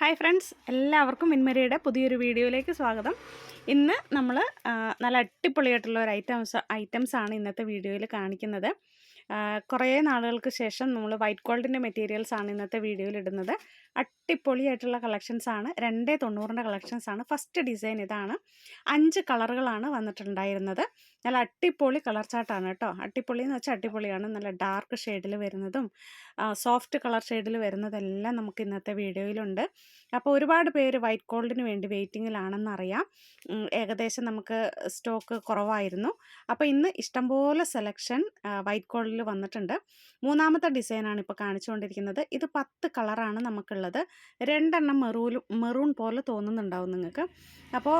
Hi friends എല്ലാവർക്കും മിന്മരിയുടെ പുതിയൊരു വീഡിയോയിലേക്ക് സ്വാഗതം. ഇന്ന് നമ്മൾ നല്ല അടിപൊളിയായിട്ടുള്ള ഒരു ഐറ്റംസ് ഐറ്റംസ് ആണ് ഇന്നത്തെ വീഡിയോയിൽ കാണിക്കുന്നത്. കുറേ നാളുകൾക്ക് ശേഷം നമ്മൾ വൈറ്റ് ഗോൾഡിന്റെ മെറ്റീരിയൽസ് ആണ് ഇന്നത്തെ വീഡിയോയിൽ ഇടുന്നത്. അടിപൊളിയായിട്ടുള്ള കളക്ഷൻസ് ആണ്. രണ്ടേ തൊണ്ണൂറിന്റെ കളക്ഷൻസ് ആണ്. ഫസ്റ്റ് ഡിസൈൻ ഇതാണ്. അഞ്ച് കളറുകളാണ് വന്നിട്ടുണ്ടായിരുന്നത്. നല്ല അടിപൊളി കളർ ചാർട്ടാണ് കേട്ടോ. അടിപൊളി എന്ന് വെച്ചാൽ അടിപൊളിയാണ്. നല്ല ഡാർക്ക് ഷെയ്ഡിൽ വരുന്നതും സോഫ്റ്റ് കളർ ഷെയ്ഡിൽ വരുന്നതെല്ലാം നമുക്ക് ഇന്നത്തെ വീഡിയോയിലുണ്ട്. അപ്പോൾ ഒരുപാട് പേര് വൈറ്റ് ഗോൾഡിന് വേണ്ടി വെയിറ്റിങ്ങിലാണെന്നറിയാം. അറിയാം ഏകദേശം നമുക്ക് സ്റ്റോക്ക് കുറവായിരുന്നു. അപ്പോൾ ഇന്ന് ഇഷ്ടംപോലെ സെലക്ഷൻ വൈറ്റ് ഗോൾഡിൽ വന്നിട്ടുണ്ട്. മൂന്നാമത്തെ ഡിസൈനാണ് ഇപ്പോൾ കാണിച്ചുകൊണ്ടിരിക്കുന്നത്. ഇത് പത്ത് കളറാണ് നമുക്കുള്ളത്. രണ്ടെണ്ണം മെറൂലും മെറൂൺ പോലെ തോന്നുന്നുണ്ടാവും നിങ്ങൾക്ക്. അപ്പോൾ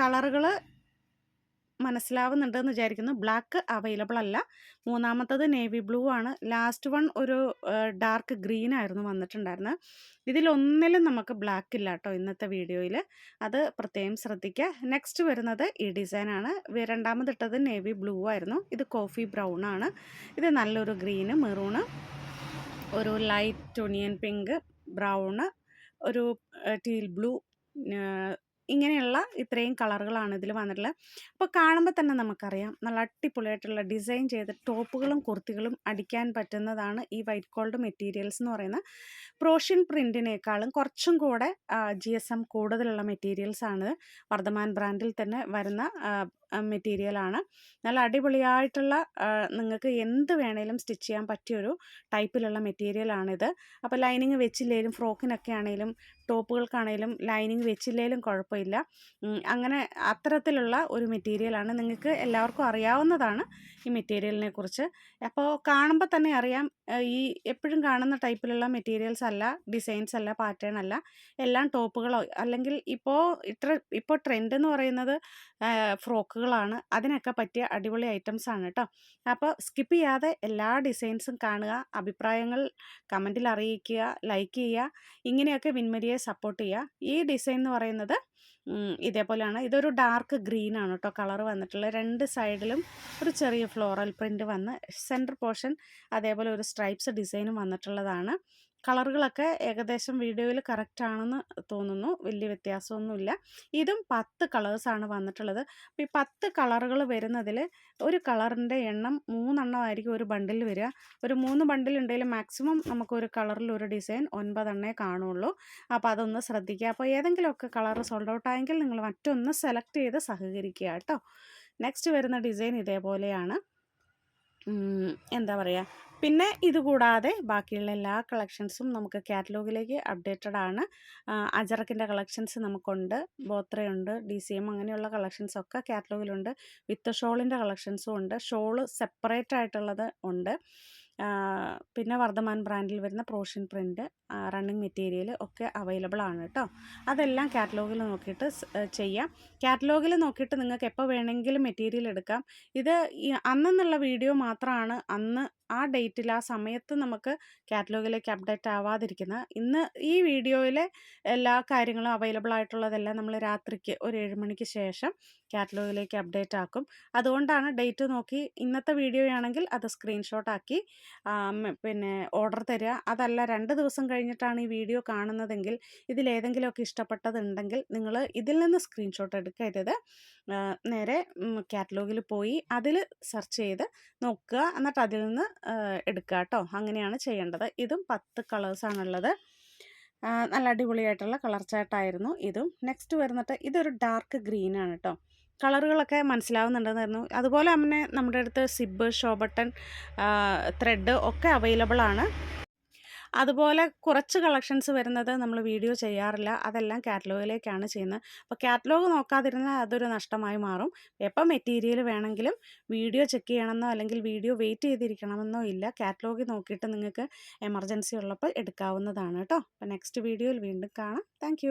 കളറുകൾ മനസ്സിലാവുന്നുണ്ടെന്ന് വിചാരിക്കുന്നു. ബ്ലാക്ക് അവൈലബിൾ അല്ല. മൂന്നാമത്തത് നേവി ബ്ലൂ ആണ്. ലാസ്റ്റ് വൺ ഒരു ഡാർക്ക് ഗ്രീൻ ആയിരുന്നു വന്നിട്ടുണ്ടായിരുന്നത് ഇതിലൊന്നിലും നമുക്ക് ബ്ലാക്ക് ഇല്ല കേട്ടോ ഇന്നത്തെ വീഡിയോയിൽ അത് പ്രത്യേകം ശ്രദ്ധിക്കുക നെക്സ്റ്റ് വരുന്നത് ഈ ഡിസൈനാണ് രണ്ടാമതിട്ടത് നേവി ബ്ലൂ ആയിരുന്നു. ഇത് കോഫി ബ്രൗൺ ആണ്. ഇത് നല്ലൊരു ഗ്രീന് മെറൂണ് ഒരു ലൈറ്റ് ഒണിയൻ പിങ്ക് ബ്രൗണ് ഒരു ടീൽ ബ്ലൂ ഇങ്ങനെയുള്ള ഇത്രയും കളറുകളാണ് ഇതിൽ വന്നിട്ടുള്ളത്. അപ്പോൾ കാണുമ്പോൾ തന്നെ നമുക്കറിയാം നല്ല അടിപൊളിയായിട്ടുള്ള ഡിസൈൻ ചെയ്ത ടോപ്പുകളും കുർത്തികളും അടിക്കാൻ പറ്റുന്നതാണ് ഈ വൈറ്റ് ഗോൾഡ് മെറ്റീരിയൽസ് എന്ന് പറയുന്ന പ്രോഷ്യൻ പ്രിന്റിനേക്കാളും കുറച്ചും കൂടെ ജി എസ് എം കൂടുതലുള്ള മെറ്റീരിയൽസാണ് വർദ്ധമാൻ ബ്രാൻഡിൽ തന്നെ വരുന്ന മെറ്റീരിയലാണ് നല്ല അടിപൊളിയായിട്ടുള്ള നിങ്ങൾക്ക് എന്ത് വേണേലും സ്റ്റിച്ച് ചെയ്യാൻ പറ്റിയൊരു ടൈപ്പിലുള്ള മെറ്റീരിയലാണിത് അപ്പോൾ ലൈനിങ് വെച്ചില്ലേലും ഫ്രോക്കിനൊക്കെ ആണെങ്കിലും ടോപ്പുകൾക്കാണേലും ലൈനിങ് വെച്ചില്ലേലും കുഴപ്പമില്ല. അങ്ങനെ അത്തരത്തിലുള്ള ഒരു മെറ്റീരിയലാണ് നിങ്ങൾക്ക് എല്ലാവർക്കും അറിയാവുന്നതാണ് ഈ മെറ്റീരിയലിനെ കുറിച്ച്. അപ്പോൾ കാണുമ്പോൾ തന്നെ അറിയാം ഈ എപ്പോഴും കാണുന്ന ടൈപ്പിലുള്ള മെറ്റീരിയൽസ് അല്ല ഡിസൈൻസ് അല്ല പാറ്റേൺ അല്ല. എല്ലാം ടോപ്പുകളോ അല്ലെങ്കിൽ ഇപ്പോൾ ഇത്ര ഇപ്പോൾ ട്രെൻഡ് എന്ന് പറയുന്നത് ഫ്രോക്കുകളാണ് അതിനൊക്കെ പറ്റിയ അടിപൊളി ഐറ്റംസ് ആണ് കേട്ടോ അപ്പോൾ സ്കിപ്പ് ചെയ്യാതെ എല്ലാ ഡിസൈൻസും കാണുക അഭിപ്രായങ്ങൾ കമന്റിൽ അറിയിക്കുക ലൈക്ക് ചെയ്യുക ഇങ്ങനെയൊക്കെ വിൻമരിയെ സപ്പോർട്ട് ചെയ്യുക. ഈ ഡിസൈൻ എന്ന് പറയുന്നത് ഇതേപോലെയാണ്. ഇതൊരു ഡാർക്ക് ഗ്രീൻ ആണ് കേട്ടോ കളർ വന്നിട്ടുള്ളത് രണ്ട് സൈഡിലും ഒരു ചെറിയ ഫ്ലോറൽ പ്രിന്റ് വന്ന് സെന്റർ പോർഷൻ അതേപോലെ ഒരു സ്ട്രൈപ്സ് ഡിസൈനും വന്നിട്ടുള്ളതാണ്. കളറുകളൊക്കെ ഏകദേശം വീഡിയോയിൽ കറക്റ്റ് ആണെന്ന് തോന്നുന്നു. വലിയ വ്യത്യാസമൊന്നുമില്ല. ഇതും പത്ത് കളേഴ്സാണ് വന്നിട്ടുള്ളത്. അപ്പോൾ ഈ പത്ത് കളറുകൾ വരുന്നതിൽ ഒരു കളറിന്റെ എണ്ണം മൂന്നെണ്ണം ആയിരിക്കും ഒരു ബണ്ടിൽ വരിക. ഒരു മൂന്ന് ബണ്ടിൽ ഉണ്ടെങ്കിൽ മാക്സിമം നമുക്കൊരു കളറിൽ ഒരു ഡിസൈൻ ഒൻപതെണ്ണേ കാണുള്ളൂ. അപ്പോൾ അതൊന്ന് ശ്രദ്ധിക്കുക. അപ്പോൾ ഏതെങ്കിലുമൊക്കെ കളർ സോൾഡ് ഔട്ട് ആയെങ്കിൽ നിങ്ങൾ മറ്റൊന്ന് സെലക്ട് ചെയ്ത് സഹകരിക്കുക കേട്ടോ. നെക്സ്റ്റ് വരുന്ന ഡിസൈൻ ഇതേപോലെയാണ്. എന്താ പറയുക പിന്നെ ഇതുകൂടാതെ ബാക്കിയുള്ള എല്ലാ കളക്ഷൻസും നമുക്ക് കാറ്റലോഗിലേക്ക് അപ്ഡേറ്റഡ് ആണ്. അജറക്കിന്റെ കളക്ഷൻസ് നമുക്കുണ്ട്. ബോത്രയുണ്ട് ഡി സി എം അങ്ങനെയുള്ള കളക്ഷൻസ് ഒക്കെ കാറ്റലോഗിലുണ്ട്. വിത്ത് ഷോളിന്റെ കളക്ഷൻസും ഉണ്ട്. ഷോൾ സെപ്പറേറ്റ് ആയിട്ടുള്ളത് ഉണ്ട്. പിന്നെ വർദ്ധമാൻ ബ്രാൻഡിൽ വരുന്ന പ്രോഷ്യൻ പ്രിന്റ് റണ്ണിങ് മെറ്റീരിയൽ ഒക്കെ അവൈലബിൾ ആണ് കേട്ടോ. അതെല്ലാം കാറ്റലോഗിൽ നോക്കിയിട്ട് ചെയ്യാം. കാറ്റലോഗിൽ നോക്കിയിട്ട് നിങ്ങൾക്ക് എപ്പോൾ വേണമെങ്കിലും മെറ്റീരിയൽ എടുക്കാം. ഇത് അന്നെന്നുള്ള വീഡിയോ മാത്രമാണ് അന്ന് ആ ഡേറ്റിൽ ആ സമയത്ത് നമുക്ക് കാറ്റലോഗിലേക്ക് അപ്ഡേറ്റ് ആവാതിരിക്കുന്നത്. ഇന്ന് ഈ വീഡിയോയിലെ എല്ലാ കാര്യങ്ങളും അവൈലബിൾ ആയിട്ടുള്ളതെല്ലാം നമ്മൾ രാത്രിക്ക് ഒരു ഏഴ് മണിക്ക് ശേഷം കാറ്റലോഗിലേക്ക് അപ്ഡേറ്റ് ആക്കും അതുകൊണ്ടാണ് ഡേറ്റ് നോക്കി ഇന്നത്തെ വീഡിയോ ആണെങ്കിൽ അത് സ്ക്രീൻഷോട്ട് ആക്കി പിന്നെ ഓർഡർ തരിക അതല്ല രണ്ട് ദിവസം കഴിഞ്ഞിട്ടാണ് ഈ വീഡിയോ കാണുന്നതെങ്കിൽ ഇതിലേതെങ്കിലുമൊക്കെ ഇഷ്ടപ്പെട്ടതുണ്ടെങ്കിൽ നിങ്ങൾ ഇതിൽ നിന്ന് സ്ക്രീൻഷോട്ട് എടുക്കരുത്. നേരെ കാറ്റലോഗിൽ പോയി അതിൽ സെർച്ച് ചെയ്ത് നോക്കുക. എന്നിട്ട് അതിൽ നിന്ന് എടുക്കുക കേട്ടോ. അങ്ങനെയാണ് ചെയ്യേണ്ടത്. ഇതും പത്ത് കളേഴ്സാണുള്ളത് നല്ല അടിപൊളിയായിട്ടുള്ള കളർ ചാർട്ടായിരുന്നു ഇതും. നെക്സ്റ്റ് വരുന്നിട്ട് ഇതൊരു ഡാർക്ക് ഗ്രീനാണ് കേട്ടോ. കളറുകളൊക്കെ മനസ്സിലാവുന്നുണ്ടെന്നായിരുന്നു. അതുപോലെ തന്നെ നമ്മുടെ അടുത്ത് സിബ് ഷോ ബട്ടൺ ത്രെഡ് ഒക്കെ അവൈലബിൾ ആണ്. അതുപോലെ കുറച്ച് കളക്ഷൻസ് വരുന്നത് നമ്മൾ വീഡിയോ ചെയ്യാറില്ല. അതെല്ലാം കാറ്റലോഗിലേക്കാണ് ചെയ്യുന്നത്. അപ്പോൾ കാറ്റലോഗ് നോക്കാതിരുന്നാൽ അതൊരു നഷ്ടമായി മാറും. എപ്പോൾ മെറ്റീരിയൽ വേണമെങ്കിലും വീഡിയോ ചെക്ക് ചെയ്യണമെന്നോ അല്ലെങ്കിൽ വീഡിയോ വെയിറ്റ് ചെയ്തിരിക്കണമെന്നോ ഇല്ല. കാറ്റലോഗ് നോക്കിയിട്ട് നിങ്ങൾക്ക് എമർജൻസി ഉള്ളപ്പോൾ എടുക്കാവുന്നതാണ് കേട്ടോ. അപ്പോൾ നെക്സ്റ്റ് വീഡിയോയിൽ വീണ്ടും കാണാം. താങ്ക്